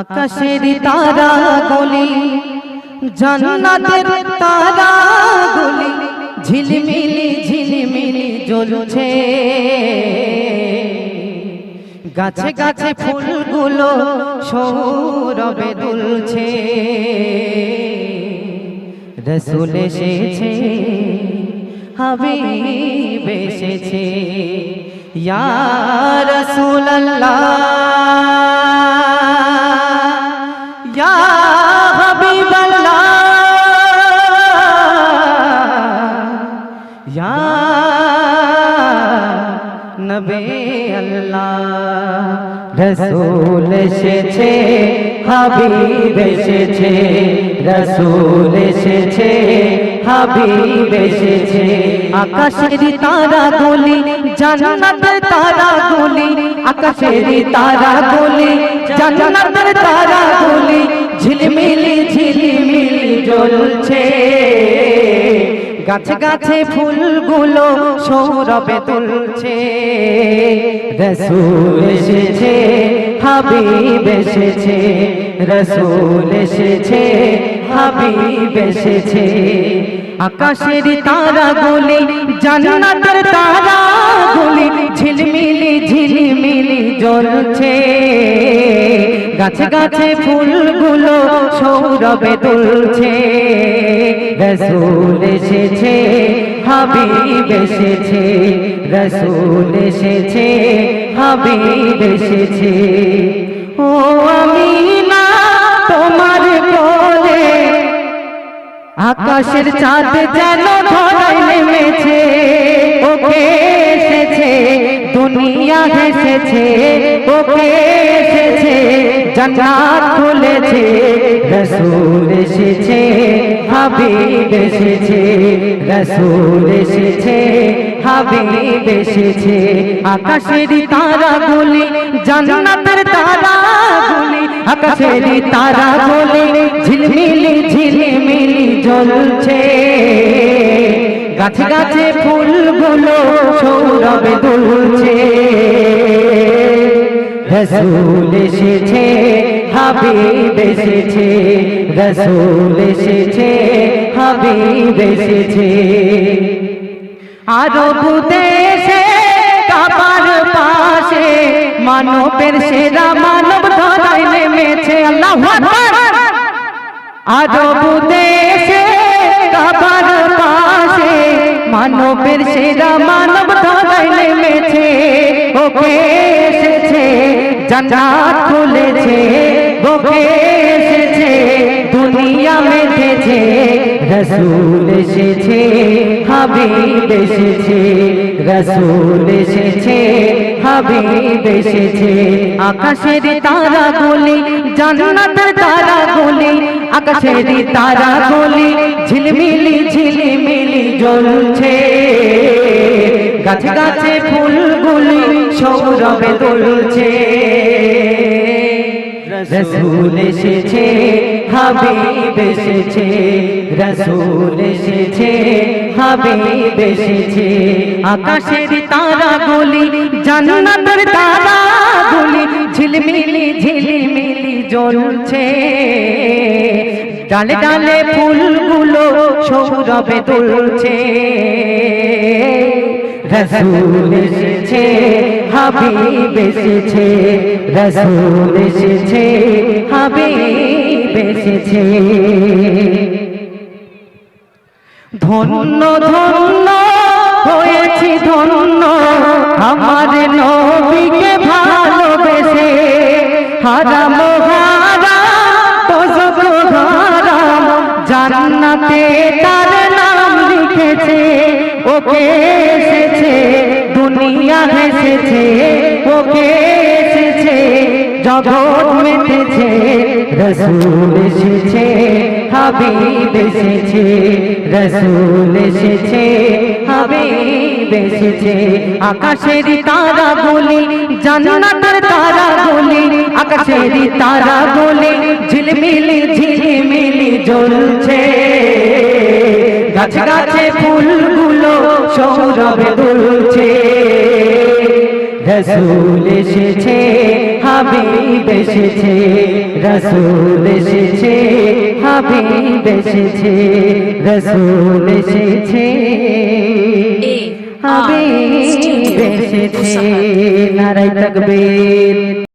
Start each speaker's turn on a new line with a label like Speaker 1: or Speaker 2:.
Speaker 1: আকাশের তারা গলি, জান্নাতের তারা গলি, ঝিলমিলি ঝিলমিলি জ্বলছে। গাছে গাছে ফুলগুলো সৌরভে দুলছে। রসুল এসেছে, হাবিব এসেছে। ইয়া রসুল আল্লাহ নবে আল্লাহ। রসুল এসেছে, হাবিব এসেছে, রসুল এসেছে, হাবিব এসেছে। আকাশের তারা গলি জান্নাতের তারা গলি আকাশের তারা গলি জান্নাতের তারা গলি ঝিলমিলি ঝিলমিলি জ্বলছে। গাছে গাছে ফুলগুলো সৌরভে তুলছে। রসুল এসেছে, হাবিব এসেছে, রসুল এসেছে, হাবিব এসেছে। আকাশের তারা গুলি জান্নাতের তারা গুলি ঝিলমিলি ঝিলমিলি জ্বলছে। গাছে গাছে ফুলগুলো সৌরভে তুলছে রসুল এসেছে, হাবিব এসেছে, রসুল এসেছে, হাবিব এসেছে। ও আমি না তোমার কোলে আকাশের চাঁদ যেন ধরায় নেমেছে, ওকে এসেছে, দুনিয়া হেসেছে, ওকে জান্নাত খুলেছে, রসুল এসেছে, হাবিব এসেছে, রসুল এসেছে, হাবিব এসেছে। আকাশের তারা গুলি জান্নাতের তারা আকাশের তারা গুলি ঝিলমিলি ঝিলমিলি জ্বলছে। গাছে গাছে ফুলগুলো সৌরভে দুলছে। রসুল এসেছে, হাবিব এসেছে, রসুল এসেছে, হাবিব এসেছে। আরব দেশে কাবার পাশে, মানবের সেরা মানব ধরাই নেমেছে, আল্লাহ আরব দেশে কাবার পাশে, মানবের সেরা মানব ধরাই নেমেছে, ওকে জান্নাত খুলেছে ওকে এসেছে, দুনিয়া মেতেছে রসুল এসেছে, হাবিব এসেছে, রসুল এসেছে, হাবিব এসেছে। আকাশের তারা গলি জান্নাতের তারা গলি আকাশের তারা গলি ঝিলমিলি ঝিলমিলি জ্বলছে। গাছে গাছে ফুলগুলি সৌরভে তুলছে। রসুল এসেছে, হাবিব এসেছে, রসুল এসেছে, হাবিব এসেছে। আকাশের তারা গুলি জান্নাতের তারা গুলি ঝিলমিলি ঝিলমিলি জ্বলছে। ডালে ডালে ফুলগুলো সৌরভে তুলছে। রসুল হাবিব রসুল হাবিব ধন্য ধন্য, হয়েছি ধন্য, আমার নবীকে ভালোবেসে। হারাম হারাম জান্নাতে তার লিখেছে ওকে এসেছে, দুনিয়া হেসেছে, ওকে এসেছে, জগৎ মেতেছে রসুল এসেছে, হাবিব এসেছে, রসুল এসেছে, হাবিব এসেছে, আকাশের তারা বলি, জান্নাতের তারা বলি, আকাশের তারা বলি, ঝিলমিলি ঝিলমিলি জ্বলছে গাছে গাছে ফুলগুলো সৌরভে দুলছে। রসুল এসেছে হাবিব এসেছে রসুল এসেছে হাবিব এসেছে রসুল এসেছে। হাবিব এসেছে নারাই তকবীর।